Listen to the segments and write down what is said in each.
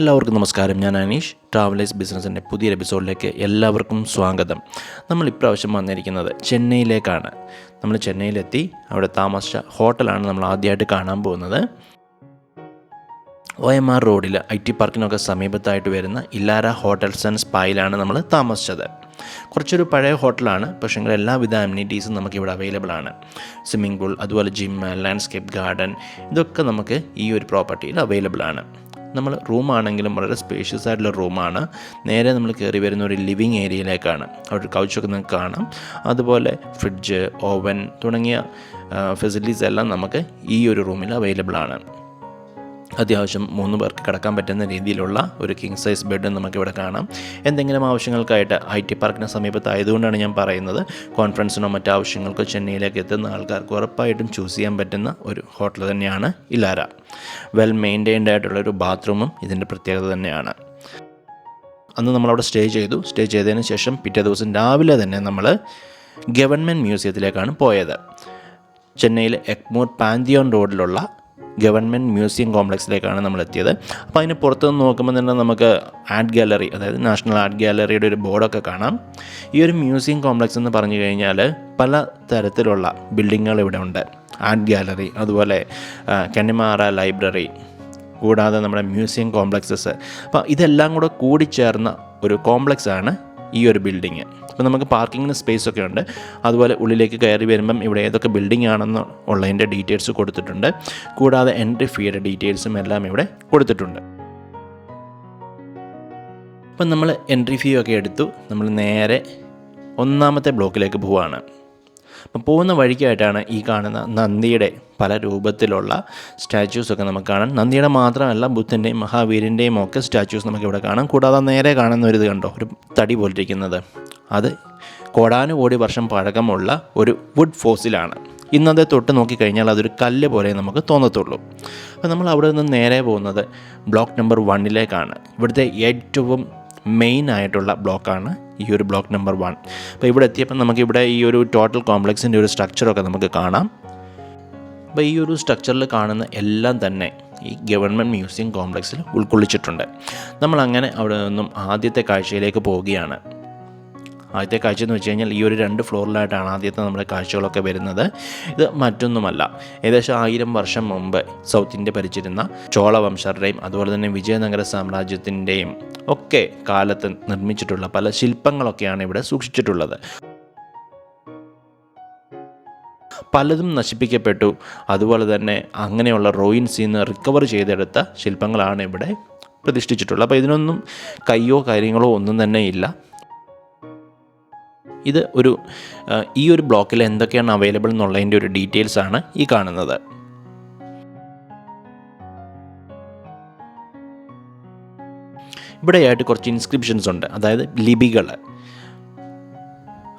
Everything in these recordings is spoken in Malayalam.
എല്ലാവർക്കും നമസ്കാരം. ഞാൻ അനീഷ്. ട്രാവലേഴ്സ് ബിസിനസ്സിന്റെ പുതിയൊരു എപ്പിസോഡിലേക്ക് എല്ലാവർക്കും സ്വാഗതം. നമ്മൾ ഇപ്രാവശ്യം വന്നിരിക്കുന്നത് ചെന്നൈയിലേക്കാണ്. നമ്മൾ ചെന്നൈയിലെത്തി. അവിടെ താമസിച്ച ഹോട്ടലാണ് നമ്മൾ ആദ്യമായിട്ട് കാണാൻ പോകുന്നത്. ഒ എം ആർ റോഡിൽ ഐ ടി പാർക്കിനൊക്കെ സമീപത്തായിട്ട് വരുന്ന ഇല്ലാര ഹോട്ടൽസ് ആൻഡ് സ്പായിലാണ് നമ്മൾ താമസിച്ചത്. കുറച്ചൊരു പഴയ ഹോട്ടലാണ്. പക്ഷേ എല്ലാവിധ അമ്യൂണിറ്റീസും നമുക്ക് ഇവിടെ അവൈലബിൾ ആണ്. സ്വിമ്മിംഗ് പൂൾ അതുപോലെ ജിം ലാൻഡ്സ്കേപ്പ് ഗാർഡൻ ഇതൊക്കെ നമുക്ക് ഈ ഒരു പ്രോപ്പർട്ടിയിൽ അവൈലബിൾ ആണ്. നമ്മൾ റൂമാണെങ്കിലും വളരെ സ്പേഷ്യസ് ആയിട്ടുള്ള റൂമാണ്. നേരെ നമ്മൾ കയറി വരുന്ന ഒരു ലിവിങ് ഏരിയയിലേക്കാണ് അവിടെ ഒരു കൗച്ചൊക്കെ നിങ്ങൾക്ക് കാണാം. അതുപോലെ ഫ്രിഡ്ജ് ഓവൻ തുടങ്ങിയ ഫെസിലിറ്റീസ് എല്ലാം നമുക്ക് ഈ ഒരു റൂമിൽ അവൈലബിൾ ആണ്. അത്യാവശ്യം മൂന്ന് പേർക്ക് കിടക്കാൻ പറ്റുന്ന രീതിയിലുള്ള ഒരു കിങ് സൈസ് ബെഡ് നമുക്കിവിടെ കാണാം. എന്തെങ്കിലും ആവശ്യങ്ങൾക്കായിട്ട് ഐ ടി പാർക്കിന് സമീപത്തായതുകൊണ്ടാണ് ഞാൻ പറയുന്നത്. കോൺഫറൻസിനോ മറ്റു ആവശ്യങ്ങൾക്കോ ചെന്നൈയിലേക്ക് എത്തുന്ന ആൾക്കാർക്ക് ഉറപ്പായിട്ടും ചൂസ് ചെയ്യാൻ പറ്റുന്ന ഒരു ഹോട്ടൽ തന്നെയാണ് ഇലാര വെൽ മെയിന്റൈൻഡ് ആയിട്ടുള്ള ഒരു ബാത്റൂമും ഇതിന്റെ പ്രത്യേകത തന്നെയാണ്. അന്ന് നമ്മളവിടെ സ്റ്റേ ചെയ്തു. സ്റ്റേ ചെയ്തതിന് ശേഷം പിറ്റേ ദിവസം രാവിലെ തന്നെ നമ്മൾ ഗവൺമെന്റ് മ്യൂസിയത്തിലേക്കാണ് പോയത്. ചെന്നൈയിലെ എക്മോർ പാന്തിയോൺ റോഡിലുള്ള ഗവൺമെന്റ് മ്യൂസിയം കോംപ്ലക്സിലേക്കാണ് നമ്മൾ എത്തിയത് അപ്പോൾ അതിന് പുറത്തു നിന്ന് നോക്കുമ്പോൾ തന്നെ നമുക്ക് ആർട്ട് ഗാലറി അതായത് നാഷണൽ ആർട്ട് ഗാലറിയുടെ ഒരു ബോർഡൊക്കെ കാണാം. ഈ ഒരു മ്യൂസിയം കോംപ്ലക്സ് എന്ന് പറഞ്ഞു കഴിഞ്ഞാൽ പല തരത്തിലുള്ള ബിൽഡിങ്ങുകൾ ഇവിടെ ഉണ്ട്. ആർട്ട് ഗാലറി അതുപോലെ കന്നിമാറ ലൈബ്രറി കൂടാതെ നമ്മുടെ മ്യൂസിയം കോംപ്ലക്സസ്. അപ്പോൾ ഇതെല്ലാം കൂടെ കൂടിച്ചേർന്ന ഒരു കോംപ്ലക്സാണ് ഈ ഒരു ബിൽഡിങ് അപ്പോൾ നമുക്ക് പാർക്കിങ്ങിന് സ്പേസ് ഒക്കെ ഉണ്ട്. അതുപോലെ ഉള്ളിലേക്ക് കയറി വരുമ്പം ഇവിടെ ഏതൊക്കെ ബിൽഡിംഗ് ആണെന്ന് ഉള്ളതിന്റെ ഡീറ്റെയിൽസ് കൊടുത്തിട്ടുണ്ട്. കൂടാതെ എൻട്രി ഫീയുടെ ഡീറ്റെയിൽസും എല്ലാം ഇവിടെ കൊടുത്തിട്ടുണ്ട്. അപ്പം നമ്മൾ എൻട്രി ഫീ ഒക്കെ എടുത്തു. നമ്മൾ നേരെ ഒന്നാമത്തെ ബ്ലോക്കിലേക്ക് പോവുകയാണ് അപ്പം പോകുന്ന വഴിക്കായിട്ടാണ് ഈ കാണുന്ന നന്ദിയുടെ പല രൂപത്തിലുള്ള സ്റ്റാച്യൂസൊക്കെ നമുക്ക് കാണാം നന്ദിയുടെ മാത്രമല്ല ബുദ്ധന്റെയും മഹാവീരന്റെയും ഒക്കെ സ്റ്റാച്യൂസ് നമുക്ക് ഇവിടെ കാണാം. കൂടാതെ നേരെ കാണുന്ന ഒരു ഇത് കണ്ടോ? ഒരു തടി പോലിരിക്കുന്നത്. അത് കോടാനുകോടി വർഷം പഴക്കമുള്ള ഒരു വുഡ് ഫോസിലാണ്. ഇന്നത്തെ തൊട്ട് നോക്കിക്കഴിഞ്ഞാൽ അതൊരു കല്ല് പോലെ നമുക്ക് തോന്നത്തുള്ളൂ. അപ്പോൾ നമ്മൾ അവിടെ നിന്ന് നേരെ പോകുന്നത് ബ്ലോക്ക് നമ്പർ വണ്ണിലേക്കാണ്. ഇവിടുത്തെ ഏറ്റവും മെയിൻ ആയിട്ടുള്ള ബ്ലോക്കാണ് ഈ ഒരു ബ്ലോക്ക് നമ്പർ വൺ അപ്പോൾ ഇവിടെ എത്തിയപ്പോൾ നമുക്കിവിടെ ഈ ഒരു ടോട്ടൽ കോംപ്ലക്സിന്റെ ഒരു സ്ട്രക്ചറൊക്കെ നമുക്ക് കാണാം. അപ്പോൾ ഈ ഒരു സ്ട്രക്ചറിൽ കാണുന്ന എല്ലാം തന്നെ ഈ ഗവൺമെന്റ് മ്യൂസിയം കോംപ്ലക്സിൽ ഉൾക്കൊള്ളിച്ചിട്ടുണ്ട്. നമ്മളങ്ങനെ അവിടെ നിന്നും ആദ്യത്തെ കാഴ്ചയിലേക്ക് പോവുകയാണ്. ആദ്യത്തെ കാഴ്ച എന്ന് വെച്ച് കഴിഞ്ഞാൽ ഈ ഒരു രണ്ട് ഫ്ലോറിലായിട്ടാണ് ആദ്യത്തെ നമ്മുടെ കാഴ്ചകളൊക്കെ വരുന്നത്. ഇത് മറ്റൊന്നുമല്ല. ഏകദേശം ആയിരം വർഷം മുമ്പ് സൗത്ത് ഇന്ത്യ ഭരിച്ചിരുന്ന ചോളവംശരുടെയും അതുപോലെ തന്നെ വിജയനഗര സാമ്രാജ്യത്തിന്റെയും ഒക്കെ കാലത്ത് നിർമ്മിച്ചിട്ടുള്ള പല ശില്പങ്ങളൊക്കെയാണ് ഇവിടെ സൂക്ഷിച്ചിട്ടുള്ളത്. പലതും നശിപ്പിക്കപ്പെട്ടു. അതുപോലെ തന്നെ അങ്ങനെയുള്ള റോയിൻസിൽ നിന്ന് റിക്കവർ ചെയ്തെടുത്ത ശില്പങ്ങളാണ് ഇവിടെ പ്രതിഷ്ഠിച്ചിട്ടുള്ളത്. അപ്പോൾ ഇതിനൊന്നും കയ്യോ കാര്യങ്ങളോ ഒന്നും തന്നെ ഇല്ല. ഇത് ഒരു ഈ ഒരു ബ്ലോക്കിൽ എന്തൊക്കെയാണ് അവൈലബിൾ എന്നുള്ളതിന്റെ ഒരു ഡീറ്റെയിൽസ് ആണ് ഈ കാണുന്നത്. ഇവിടെയായിട്ട് കുറച്ച് ഇൻസ്ക്രിപ്ഷൻസ് ഉണ്ട്. അതായത് ലിപികൾ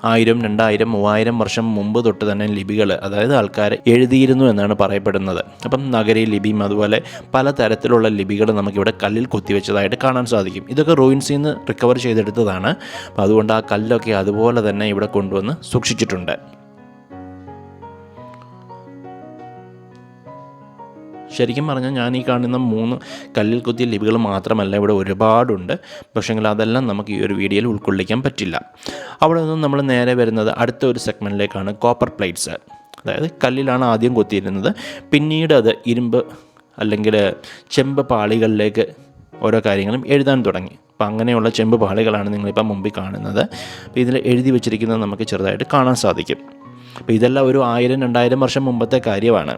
ആയിരം രണ്ടായിരം മൂവായിരം വർഷം മുമ്പ് തൊട്ട് തന്നെ ലിപികൾ അതായത് ആൾക്കാർ എഴുതിയിരുന്നു എന്നാണ് പറയപ്പെടുന്നത്. അപ്പം നഗരി ലിപിയും അതുപോലെ പലതരത്തിലുള്ള ലിപികൾ നമുക്കിവിടെ കല്ലിൽ കൊത്തിവെച്ചതായിട്ട് കാണാൻ സാധിക്കും. ഇതൊക്കെ റോയിൻസിൽ നിന്ന് റിക്കവർ ചെയ്തെടുത്തതാണ്. അപ്പോൾ അതുകൊണ്ട് ആ കല്ലൊക്കെ അതുപോലെ തന്നെ ഇവിടെ കൊണ്ടുവന്ന് സൂക്ഷിച്ചിട്ടുണ്ട്. ശരിക്കും പറഞ്ഞാൽ ഞാൻ ഈ കാണുന്ന മൂന്ന് കല്ലിൽ കുത്തിയ ലിപികൾ മാത്രമല്ല ഇവിടെ ഒരുപാടുണ്ട്. പക്ഷേങ്കിൽ അതെല്ലാം നമുക്ക് ഈ ഒരു വീഡിയോയിൽ ഉൾക്കൊള്ളിക്കാൻ പറ്റില്ല. അവിടെ നിന്നും നമ്മൾ നേരെ വരുന്നത് അടുത്ത ഒരു സെഗ്മെന്റിലേക്കാണ് കോപ്പർ പ്ലേറ്റ്സ്. അതായത് കല്ലിലാണ് ആദ്യം കൊത്തിയിരുന്നത്. പിന്നീട് അത് ഇരുമ്പ് അല്ലെങ്കിൽ ചെമ്പ് പാളികളിലേക്ക് ഓരോ കാര്യങ്ങളും എഴുതാൻ തുടങ്ങി. അപ്പോൾ അങ്ങനെയുള്ള ചെമ്പ് പാളികളാണ് നിങ്ങളിപ്പോൾ മുമ്പിൽ കാണുന്നത്. അപ്പോൾ ഇതിൽ എഴുതി വെച്ചിരിക്കുന്നത് നമുക്ക് ചെറുതായിട്ട് കാണാൻ സാധിക്കും. അപ്പോൾ ഇതെല്ലാം ഒരു ആയിരം രണ്ടായിരം വർഷം മുമ്പത്തെ കാര്യമാണ്.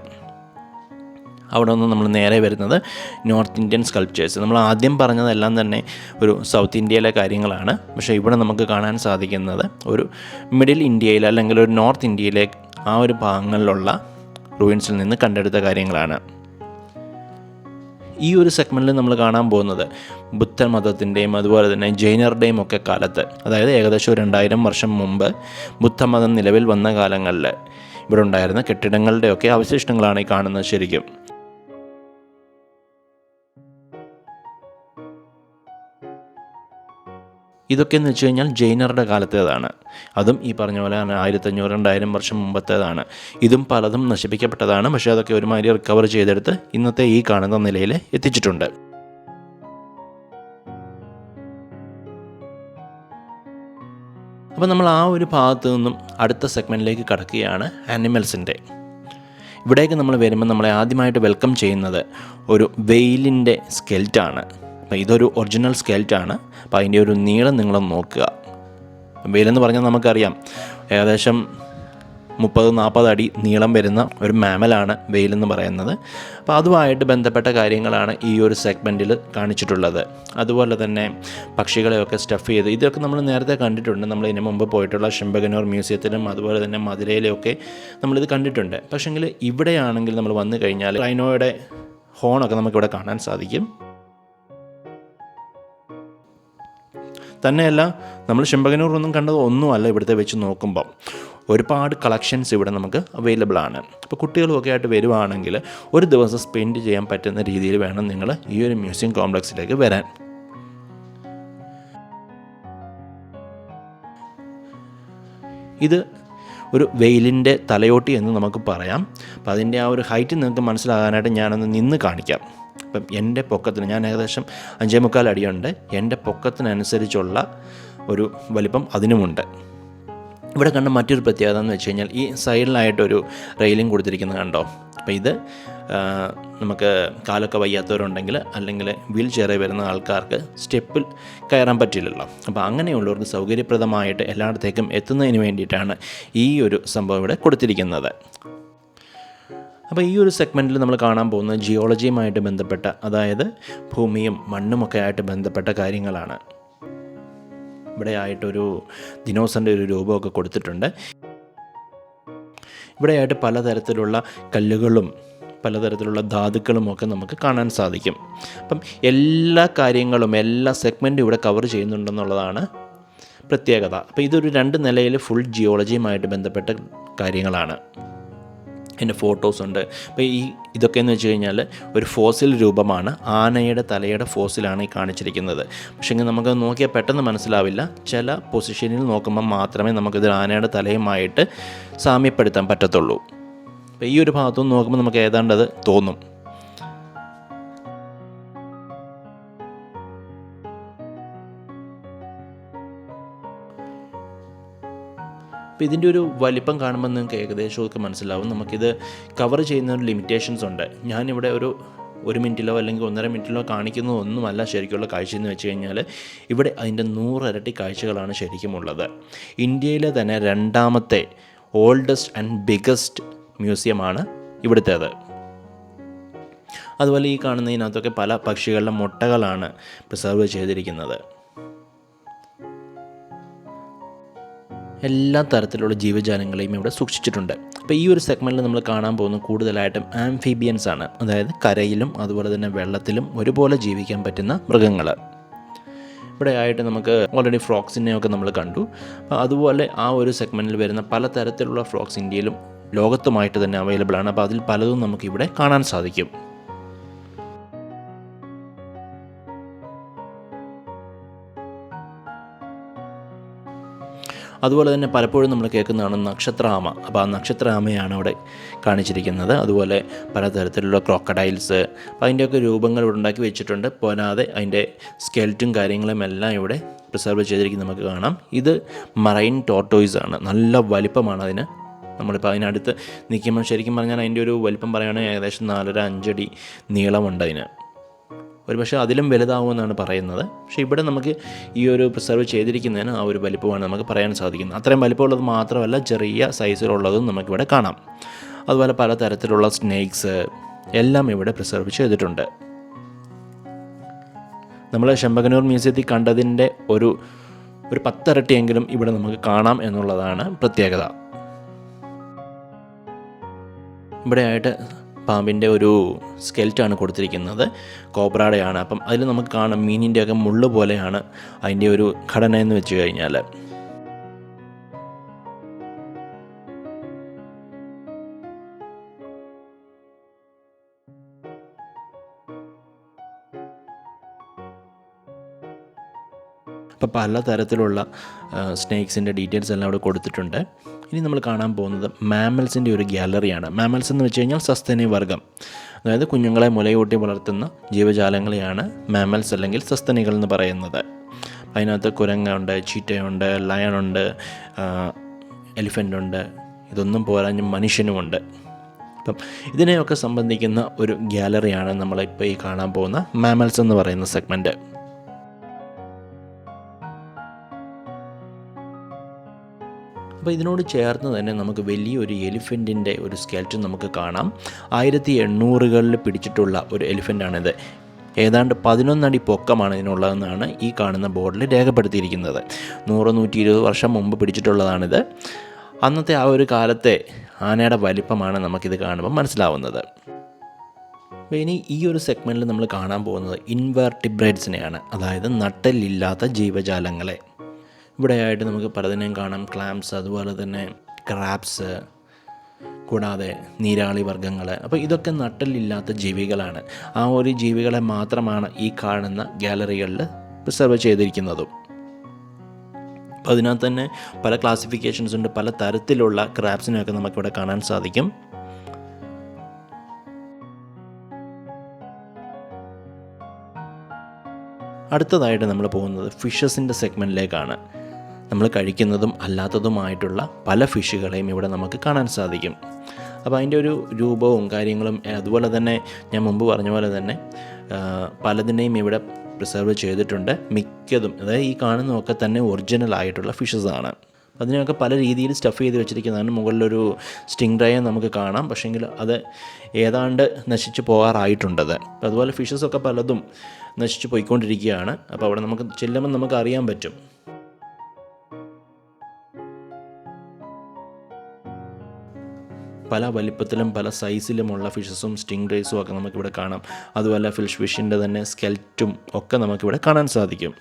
അവിടെ നിന്ന് നമ്മൾ നേരെ വരുന്നത് നോർത്ത് ഇന്ത്യൻ സ്കൾപ്ചേഴ്സ് നമ്മൾ ആദ്യം പറഞ്ഞതെല്ലാം തന്നെ ഒരു സൗത്ത് ഇന്ത്യയിലെ കാര്യങ്ങളാണ്. പക്ഷേ ഇവിടെ നമുക്ക് കാണാൻ സാധിക്കുന്നത് ഒരു മിഡിൽ ഇന്ത്യയിൽ അല്ലെങ്കിൽ ഒരു നോർത്ത് ഇന്ത്യയിലെ ആ ഒരു ഭാഗങ്ങളിലുള്ള റൂയിൻസിൽ നിന്ന് കണ്ടെടുത്ത കാര്യങ്ങളാണ്. ഈ ഒരു സെഗ്മെന്റിൽ നമ്മൾ കാണാൻ പോകുന്നത് ബുദ്ധ മതത്തിന്റെയും അതുപോലെ തന്നെ ജൈനറുടെയും ഒക്കെ കാലത്ത് അതായത് ഏകദേശം രണ്ടായിരം വർഷം മുമ്പ് ബുദ്ധമതം നിലവിൽ വന്ന കാലങ്ങളിൽ ഇവിടെ ഉണ്ടായിരുന്ന കെട്ടിടങ്ങളുടെയൊക്കെ അവശിഷ്ടങ്ങളാണ് ഈ കാണുന്നത് ശരിക്കും. ഇതൊക്കെ എന്ന് വെച്ച് കഴിഞ്ഞാൽ ജൈനറുടെ കാലത്തേതാണ്. അതും ഈ പറഞ്ഞ പോലെ ആയിരത്തഞ്ഞൂറ് രണ്ടായിരം വർഷം മുമ്പത്തേതാണ്. ഇതും പലതും നശിപ്പിക്കപ്പെട്ടതാണ്. പക്ഷേ അതൊക്കെ ഒരുമാതിരി റിക്കവർ ചെയ്തെടുത്ത് ഇന്നത്തെ ഈ കാണുന്ന നിലയിൽ എത്തിച്ചിട്ടുണ്ട്. അപ്പോൾ നമ്മൾ ആ ഒരു ഭാഗത്തു നിന്നും അടുത്ത സെഗ്മെന്റിലേക്ക് കടക്കുകയാണ് ആനിമൽസിന്റെ ഇവിടേക്ക് നമ്മൾ വരുമ്പോൾ നമ്മളെ ആദ്യമായിട്ട് വെൽക്കം ചെയ്യുന്നത് ഒരു വെയിലിന്റെ സ്കെൽറ്റാണ് അപ്പോൾ ഇതൊരു ഒറിജിനൽ സ്കെൽറ്റാണ് അപ്പോൾ അതിന്റെ ഒരു നീളം നിങ്ങളൊന്ന് നോക്കുക. വെയിലെന്ന് പറഞ്ഞാൽ നമുക്കറിയാം. ഏകദേശം മുപ്പത് നാൽപ്പത് അടി നീളം വരുന്ന ഒരു മാമലാണ് വെയിലെന്ന് പറയുന്നത്. അപ്പോൾ അതുമായിട്ട് ബന്ധപ്പെട്ട കാര്യങ്ങളാണ് ഈ ഒരു സെഗ്മെന്റിൽ കാണിച്ചിട്ടുള്ളത്. അതുപോലെ തന്നെ പക്ഷികളെയൊക്കെ സ്റ്റഫ് ചെയ്ത് ഇതൊക്കെ നമ്മൾ നേരത്തെ കണ്ടിട്ടുണ്ട്. നമ്മൾ ഇതിന് മുമ്പ് പോയിട്ടുള്ള ഷിംബഗനൂർ മ്യൂസിയത്തിലും അതുപോലെ തന്നെ മധുരയിലൊക്കെ നമ്മളിത് കണ്ടിട്ടുണ്ട്. പക്ഷേങ്കിൽ ഇവിടെയാണെങ്കിൽ നമ്മൾ വന്നു കഴിഞ്ഞാൽ റൈനോയുടെ ഹോണൊക്കെ നമുക്കിവിടെ കാണാൻ സാധിക്കും. തന്നെയല്ല നമ്മൾ ചെമ്പകനൂർ ഒന്നും കണ്ടത് ഒന്നുമല്ല ഇവിടുത്തെ വെച്ച് നോക്കുമ്പം. ഒരുപാട് കളക്ഷൻസ് ഇവിടെ നമുക്ക് അവൈലബിൾ ആണ്. അപ്പോൾ കുട്ടികളുമൊക്കെ ആയിട്ട് വരുവാണെങ്കിൽ ഒരു ദിവസം സ്പെൻഡ് ചെയ്യാൻ പറ്റുന്ന രീതിയിൽ വേണം നിങ്ങൾ ഈ ഒരു മ്യൂസിയം കോംപ്ലക്സിലേക്ക് വരാൻ. ഇത് ഒരു വെയിലിന്റെ തലയോട്ടി എന്ന് നമുക്ക് പറയാം. അപ്പം അതിന്റെ ആ ഒരു ഹൈറ്റ് നിങ്ങൾക്ക് മനസ്സിലാകാനായിട്ട് ഞാനൊന്ന് നിന്ന് കാണിക്കാം. അപ്പം എന്റെ പൊക്കത്തിന് ഞാൻ ഏകദേശം അഞ്ചേ മുക്കാൽ അടിയുണ്ട്. എന്റെ പൊക്കത്തിനനുസരിച്ചുള്ള ഒരു വലിപ്പം അതിനുമുണ്ട്. ഇവിടെ കണ്ട മറ്റൊരു പ്രത്യേകത എന്ന് വെച്ച് കഴിഞ്ഞാൽ ഈ സൈഡിലായിട്ടൊരു റെയിലിംഗ് കൊടുത്തിരിക്കുന്നത് കണ്ടോ? അപ്പോൾ ഇത് നമുക്ക് കാലൊക്കെ വയ്യാത്തവരുണ്ടെങ്കിൽ അല്ലെങ്കിൽ വീൽ ചെയറിൽ വരുന്ന ആൾക്കാർക്ക് സ്റ്റെപ്പിൽ കയറാൻ പറ്റില്ലല്ലോ. അപ്പോൾ അങ്ങനെയുള്ളവർക്ക് സൗകര്യപ്രദമായിട്ട് എല്ലായിടത്തേക്കും എത്തുന്നതിന് വേണ്ടിയിട്ടാണ് ഈ ഒരു സംഭവം ഇവിടെ കൊടുത്തിരിക്കുന്നത്. അപ്പോൾ ഈ ഒരു സെഗ്മെന്റിൽ നമ്മൾ കാണാൻ പോകുന്നത് ജിയോളജിയുമായിട്ട് ബന്ധപ്പെട്ട അതായത് ഭൂമിയും മണ്ണുമൊക്കെ ആയിട്ട് ബന്ധപ്പെട്ട കാര്യങ്ങളാണ്. ഇവിടെ ആയിട്ടൊരു ദിനോസറിന്റെ ഒരു രൂപമൊക്കെ കൊടുത്തിട്ടുണ്ട്. ഇവിടെയായിട്ട് പലതരത്തിലുള്ള കല്ലുകളും പലതരത്തിലുള്ള ധാതുക്കളും ഒക്കെ നമുക്ക് കാണാൻ സാധിക്കും. അപ്പം എല്ലാ കാര്യങ്ങളും എല്ലാ സെഗ്മെന്റും ഇവിടെ കവർ ചെയ്യുന്നുണ്ടെന്നുള്ളതാണ് പ്രത്യേകത. അപ്പോൾ ഇതൊരു രണ്ട് നിലയിൽ ഫുൾ ജിയോളജിയുമായിട്ട് ബന്ധപ്പെട്ട കാര്യങ്ങളാണ്. അതിന്റെ ഫോട്ടോസ് ഉണ്ട്. അപ്പോൾ ഈ ഇതൊക്കെ എന്ന് വെച്ച് കഴിഞ്ഞാൽ ഒരു ഫോസിൽ രൂപമാണ്. ആനയുടെ തലയുടെ ഫോസിലാണ് ഈ കാണിച്ചിരിക്കുന്നത്. പക്ഷേ നമുക്ക് നോക്കിയാൽ പെട്ടെന്ന് മനസ്സിലാവില്ല. ചില പൊസിഷനിൽ നോക്കുമ്പോൾ മാത്രമേ നമുക്കിത് ആനയുടെ തലയുമായിട്ട് സാമ്യപ്പെടുത്താൻ പറ്റത്തുള്ളൂ. അപ്പോൾ ഈ ഒരു ഭാഗത്തുനിന്ന് നോക്കുമ്പോൾ നമുക്ക് ഏതാണ്ട് അത് തോന്നും. അപ്പോൾ ഇതിന്റെ ഒരു വലിപ്പം കാണുമ്പോൾ നിങ്ങൾക്ക് ഏകദേശം ഒക്കെ മനസ്സിലാവും. നമുക്കിത് കവർ ചെയ്യുന്ന ഒരു ലിമിറ്റേഷൻസ് ഉണ്ട്. ഞാനിവിടെ ഒരു ഒരു മിനിറ്റിലോ അല്ലെങ്കിൽ ഒന്നര മിനിറ്റിലോ കാണിക്കുന്നതൊന്നുമല്ല ശരിക്കുള്ള കാഴ്ച എന്ന് വെച്ച് കഴിഞ്ഞാൽ ഇവിടെ അതിന്റെ നൂറരട്ടി കാഴ്ചകളാണ് ശരിക്കും ഉള്ളത്. ഇന്ത്യയിലെ തന്നെ രണ്ടാമത്തെ ഓൾഡസ്റ്റ് ആൻഡ് ബിഗസ്റ്റ് മ്യൂസിയമാണ് ഇവിടുത്തേത്. അതുപോലെ ഈ കാണുന്നതിനകത്തൊക്കെ പല പക്ഷികളുടെ മുട്ടകളാണ് പ്രിസർവ് ചെയ്തിരിക്കുന്നത്. എല്ലാ തരത്തിലുള്ള ജീവജാലങ്ങളെയും ഇവിടെ സൂക്ഷിച്ചിട്ടുണ്ട്. അപ്പോൾ ഈ ഒരു സെഗ്മെന്റിൽ നമ്മൾ കാണാൻ പോകുന്ന കൂടുതലായിട്ടും ആംഫീബിയൻസ് ആണ്. അതായത് കരയിലും അതുപോലെ തന്നെ വെള്ളത്തിലും ഒരുപോലെ ജീവിക്കാൻ പറ്റുന്ന മൃഗങ്ങൾ. ഇവിടെ ആയിട്ട് നമുക്ക് ഓൾറെഡി ഫ്രോക്സിനെയൊക്കെ നമ്മൾ കണ്ടു. അതുപോലെ ആ ഒരു സെഗ്മെന്റിൽ വരുന്ന പല തരത്തിലുള്ള ഫ്രോക്സ് ഇന്ത്യയിലും ലോകത്തുമായിട്ട് തന്നെ അവൈലബിൾ ആണ്. അപ്പോൾ അതിൽ പലതും നമുക്കിവിടെ കാണാൻ സാധിക്കും. അതുപോലെ തന്നെ പലപ്പോഴും നമ്മൾ കേൾക്കുന്നതാണ് നക്ഷത്രാമ. അപ്പോൾ ആ നക്ഷത്രാമയാണ് അവിടെ കാണിച്ചിരിക്കുന്നത്. അതുപോലെ പലതരത്തിലുള്ള ക്രോക്കഡൈൽസ് അപ്പോൾ അതിന്റെയൊക്കെ രൂപങ്ങൾ ഇവിടെ ഉണ്ടാക്കി വെച്ചിട്ടുണ്ട്. പോരാതെ അതിന്റെ സ്കെൽറ്റും കാര്യങ്ങളും എല്ലാം ഇവിടെ പ്രിസർവ് ചെയ്തിരിക്കുന്നത് നമുക്ക് കാണാം. ഇത് മറൈൻ ടോർട്ടോയ്സ് ആണ്. നല്ല വലിപ്പമാണ് അതിന്. നമ്മളിപ്പോൾ അതിനടുത്ത് നിൽക്കുമ്പോൾ ശരിക്കും പറഞ്ഞാൽ അതിന്റെ ഒരു വലിപ്പം പറയുകയാണെങ്കിൽ ഏകദേശം നാലര അഞ്ചടി നീളമുണ്ട് അതിന്. ഒരുപക്ഷെ അതിലും വലുതാവുമെന്നാണ് പറയുന്നത്. പക്ഷേ ഇവിടെ നമുക്ക് ഈ ഒരു പ്രിസർവ് ചെയ്തിരിക്കുന്നതിന് ആ ഒരു വലിപ്പമാണ് നമുക്ക് പറയാൻ സാധിക്കുന്നത്. അത്രയും വലിപ്പമുള്ളത് മാത്രമല്ല ചെറിയ സൈസിലുള്ളതും നമുക്കിവിടെ കാണാം. അതുപോലെ പല തരത്തിലുള്ള സ്നേക്സ് എല്ലാം ഇവിടെ പ്രിസർവ് ചെയ്തിട്ടുണ്ട്. നമ്മൾ ശമ്പകനൂർ മ്യൂസിയത്തിൽ കണ്ടതിന്റെ ഒരു ഒരു പത്തരട്ടിയെങ്കിലും ഇവിടെ നമുക്ക് കാണാം എന്നുള്ളതാണ് പ്രത്യേകത. ഇവിടെയായിട്ട് പാമ്പിന്റെ ഒരു സ്കെൽറ്റാണ് കൊടുത്തിരിക്കുന്നത്. കോബ്രാടെയാണ് അപ്പം അതിൽ നമുക്ക് കാണാം മീനിന്റെയൊക്കെ മുള്ളു പോലെയാണ് അതിന്റെ ഒരു ഘടന എന്ന് വെച്ച് കഴിഞ്ഞാൽ അപ്പോൾ പല തരത്തിലുള്ള സ്നേക്സിന്റെ ഡീറ്റെയിൽസ് എല്ലാം അവിടെ കൊടുത്തിട്ടുണ്ട്. ഇനി നമ്മൾ കാണാൻ പോകുന്നത് മാമൽസിന്റെ ഒരു ഗ്യാലറിയാണ് മാമൽസ് എന്ന് വെച്ച് കഴിഞ്ഞാൽ സസ്തനി വർഗം അതായത് കുഞ്ഞുങ്ങളെ മുലയൂട്ടി വളർത്തുന്ന ജീവജാലങ്ങളെയാണ് മാമൽസ് അല്ലെങ്കിൽ സസ്തനികൾ എന്ന് പറയുന്നത്. അതിനകത്ത് കുരങ്ങുണ്ട് ചീറ്റയുണ്ട് ലയണുണ്ട് എലിഫന്റ് ഉണ്ട് ഇതൊന്നും പോരാഞ്ഞ് മനുഷ്യനുമുണ്ട്. അപ്പം ഇതിനെയൊക്കെ സംബന്ധിക്കുന്ന ഒരു ഗ്യാലറിയാണ് നമ്മളിപ്പോൾ ഈ കാണാൻ പോകുന്ന മാമൽസ് എന്ന് പറയുന്ന സെഗ്മെന്റ് അപ്പോൾ ഇതിനോട് ചേർന്ന് തന്നെ നമുക്ക് വലിയൊരു എലിഫന്റിന്റെ ഒരു സ്കെൽറ്റൻ നമുക്ക് കാണാം. ആയിരത്തി എണ്ണൂറുകളിൽ പിടിച്ചിട്ടുള്ള ഒരു എലിഫന്റാണിത് ഏതാണ്ട് പതിനൊന്നടി പൊക്കമാണ് ഇതിനുള്ളതെന്നാണ് ഈ കാണുന്ന ബോർഡിൽ രേഖപ്പെടുത്തിയിരിക്കുന്നത്. നൂറ് നൂറ്റി ഇരുപത് വർഷം മുമ്പ് പിടിച്ചിട്ടുള്ളതാണിത്. അന്നത്തെ ആ ഒരു കാലത്തെ ആനയുടെ വലിപ്പമാണ് നമുക്കിത് കാണുമ്പോൾ മനസ്സിലാവുന്നത്. അപ്പോൾ ഇനി ഈ ഒരു സെഗ്മെന്റിൽ നമ്മൾ കാണാൻ പോകുന്നത് ഇൻവെർട്ടിബ്രേറ്റ്സിനെയാണ്. അതായത് നട്ടലില്ലാത്ത ജീവജാലങ്ങളെ. ഇവിടെയായിട്ട് നമുക്ക് പലതിനെയും കാണാം. ക്ലാംസ് അതുപോലെ തന്നെ ക്രാബ്സ് കൂടാതെ നീരാളി വർഗങ്ങൾ. അപ്പോൾ ഇതൊക്കെ നട്ടലില്ലാത്ത ജീവികളാണ്. ആ ഒരു ജീവികളെ മാത്രമാണ് ഈ കാണുന്ന ഗാലറികളിൽ പ്രിസർവ് ചെയ്തിരിക്കുന്നതും. അപ്പോൾ അതിനകത്ത് തന്നെ പല ക്ലാസിഫിക്കേഷൻസ് ഉണ്ട്. പല തരത്തിലുള്ള ക്രാബ്സിനെയൊക്കെ നമുക്കിവിടെ കാണാൻ സാധിക്കും. അടുത്തതായിട്ട് നമ്മൾ പോകുന്നത് ഫിഷസിന്റെ സെഗ്മെന്റിലേക്കാണ് നമ്മൾ കഴിക്കുന്നതും അല്ലാത്തതുമായിട്ടുള്ള പല ഫിഷുകളെയും ഇവിടെ നമുക്ക് കാണാൻ സാധിക്കും. അപ്പോൾ അതിന്റെ ഒരു രൂപവും കാര്യങ്ങളും അതുപോലെ തന്നെ ഞാൻ മുമ്പ് പറഞ്ഞ പോലെ തന്നെ പലതിനെയും ഇവിടെ പ്രിസർവ് ചെയ്തിട്ടുണ്ട്. മിക്കതും അതായത് ഈ കാണുന്നതൊക്കെ തന്നെ ഒറിജിനൽ ആയിട്ടുള്ള ഫിഷസ് ആണ്. അതിനെയൊക്കെ പല രീതിയിൽ സ്റ്റഫ് ചെയ്ത് വെച്ചിരിക്കുന്നതാണ്. മുകളിലൊരു സ്റ്റിംഗ് ഡ്രൈ നമുക്ക് കാണാം. പക്ഷേങ്കിൽ അത് ഏതാണ്ട് നശിച്ചു പോകാറായിട്ടുണ്ടത് അതുപോലെ ഫിഷസൊക്കെ പലതും നശിച്ചു പോയിക്കൊണ്ടിരിക്കുകയാണ്. അപ്പോൾ അവിടെ നമുക്ക് ചെല്ലുമ്പോൾ നമുക്ക് അറിയാൻ പറ്റും. പല വലിപ്പത്തിലും പല സൈസിലുമുള്ള ഫിഷസും സ്റ്റിംഗ് റേസും ഒക്കെ നമുക്കിവിടെ കാണാം. അതുപോലെ ഫിഷ് ഫിഷിന്റെ തന്നെ സ്കെൽറ്റും ഒക്കെ നമുക്കിവിടെ കാണാൻ സാധിക്കും.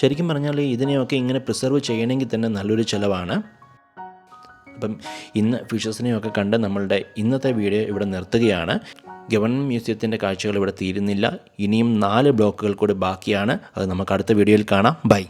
ശരിക്കും പറഞ്ഞാൽ ഇതിനെയൊക്കെ ഇങ്ങനെ പ്രിസർവ് ചെയ്യണമെങ്കിൽ തന്നെ നല്ലൊരു ചിലവാണ്. അപ്പം ഇന്ന് ഫിഷസിനെയൊക്കെ കണ്ട് നമ്മളുടെ ഇന്നത്തെ വീഡിയോ ഇവിടെ നിർത്തുകയാണ്. ഗവൺമെന്റ് മ്യൂസിയത്തിന്റെ കാഴ്ചകൾ ഇവിടെ തീരുന്നില്ല. ഇനിയും നാല് ബ്ലോക്കുകൾ കൂടി ബാക്കിയാണ്. അത് നമുക്ക് അടുത്ത വീഡിയോയിൽ കാണാം. ബൈ